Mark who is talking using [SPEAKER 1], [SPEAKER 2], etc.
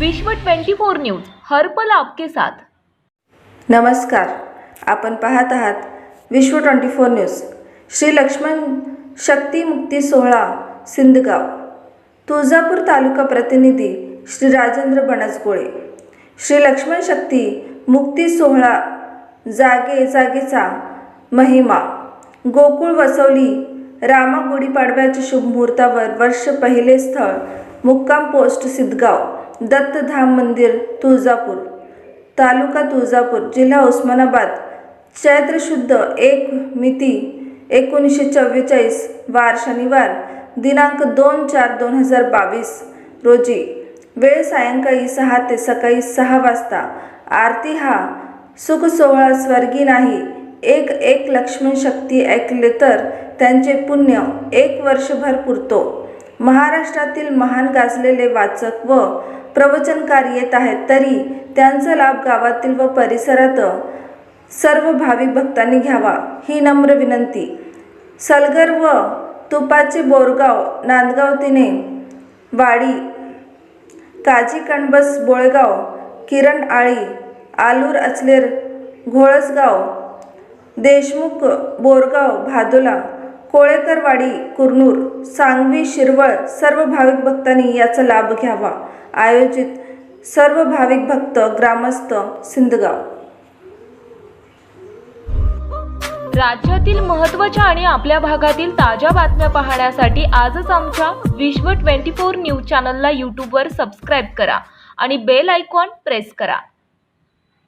[SPEAKER 1] विश्व 24 न्यूज हर्पल आपके साथ.
[SPEAKER 2] नमस्कार. आपण पाहत आहात Vishwa twenty four news. Shri Lakshman शक्ती मुक्ती सोहळा सिंदगाव तुळजापूर तालुका प्रतिनिधी श्री राजेंद्र बनसगोळे. श्री लक्ष्मण शक्ती मुक्ती सोहळा जागे जागेचा महिमा. गोकुळ वसवली रामा गुढीपाडव्याच्या शुभमुहूर्तावर वर्ष पहिले स्थळ मुक्काम पोस्ट सिद्धगाव. दत्तधाम मंदिर तुळजापूर. तालुका तुळजापूर जिल्हा उस्मानाबाद. चैत्र शुद्ध एक मिती एकोणीसशे चव्वेचाळीस वार शनिवार दिनांक दोन चार दोन हजार बावीस रोजी. वेळ सायंकाळी सहा ते सकाळी सहा वाजता. आरती हा सुख सोहळा स्वर्गी नाही एक एक लक्ष्मण शक्ती ऐकले तर त्यांचे पुण्य एक वर्षभर पुरतो. महाराष्ट्रातील महान गाजलेले वाचक व प्रवचनकार येत आहेत तरी त्यांचा लाभ गावातील व परिसरात सर्व भाविक भक्तांनी घ्यावा ही नम्र विनंती. सलगर व तुपाचे बोरगाव नांदगाव तिने वाडी काजी कणबस बोळगाव किरण आळी आलूर अचलेर घोळसगाव देशमुख बोरगाव भादोला कोळेकरवाडी कुरनूर सांगवी शिरवळ सर्व भाविक भक्तांनी याचा लाभ घ्यावा. आयोजित सर्व भाविक भक्त ग्रामस्थ सिंदगाव
[SPEAKER 1] राज्यातील महत्त्वाच्या आणि आपल्या भागातील ताज्या बातम्या पाहण्यासाठी आजच आमच्या विश्व 24 न्यूज चॅनलला यूट्यूबवर सबस्क्राईब करा आणि बेल आयकॉन प्रेस करा.